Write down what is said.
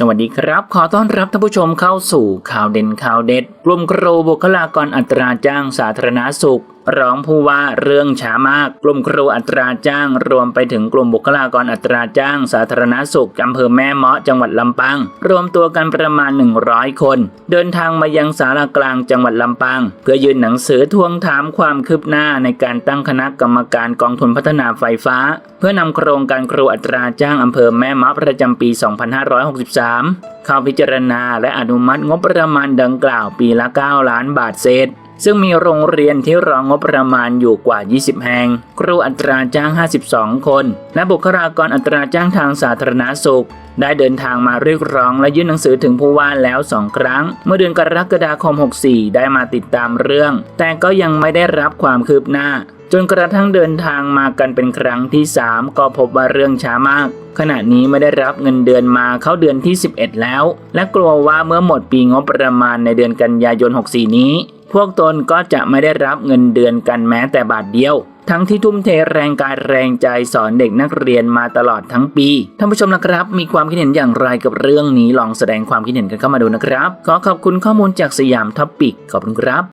สวัสดีครับ ขอต้อนรับท่านผู้ชมเข้าสู่ข่าวเด่นข่าวเด็ด กลุ่มครูบุคลากรอัตราจ้างสาธารณสุข ร้องผู้ว่าเรื่องช้ามาก กลุ่มครูอัตราจ้าง รวมไปถึงกลุ่มบุคลากรอัตราจ้าง สาธารณสุขอำเภอแม่เมาะจังหวัดลำปางรวมตัวกันประมาณ 100 คน เดินทางมายังสารากลางจังหวัดลำปาง เพื่อยื่นหนังสือทวงถามความคืบหน้าในการตั้งคณะกรรมการกองทุนพัฒนาไฟฟ้า เพื่อนำโครงการครูอัตราจ้างอำเภอแม่เมาะประจำปี 2563 เข้าพิจารณาและอนุมัติงบประมาณดังกล่าวปีละ 9 ล้านบาทเศษ ซึ่งมีโรงเรียนที่รองงบประมาณอยู่กว่า 20 แห่ง ครูอัตราจ้าง 52 คน และบุคลากรอัตราจ้างทางสาธารณสุข ได้เดินทางมาเรียกร้องและยื่นหนังสือถึงผู้ว่าแล้วสองครั้ง เมื่อเดือนกรกฎาคม 64 ได้มาติดตามเรื่อง แต่ก็ยังไม่ได้รับความคืบหน้า จนกระทั่งเดินทางมากันเป็นครั้งที่ 3 ก็พบว่าเรื่องช้ามากขณะนี้ไม่ได้รับเงินเดือนมาเข้าเดือนที่ 11 แล้ว และกลัวว่าเมื่อหมดปีงบประมาณในเดือนกันยายน 64 นี้ พวกตนก็จะไม่ได้รับเงินเดือนกันแม้แต่บาทเดียว ทั้งที่ทุ่มเทแรงกายแรงใจสอนเด็กนักเรียนมาตลอดทั้งปี ท่านผู้ชมนะครับ มีความคิดเห็นอย่างไรกับเรื่องนี้ลองแสดงความคิดเห็นกันเข้ามาดูนะครับ ขอขอบคุณข้อมูลจากสยามท็อปปิกขอบคุณครับ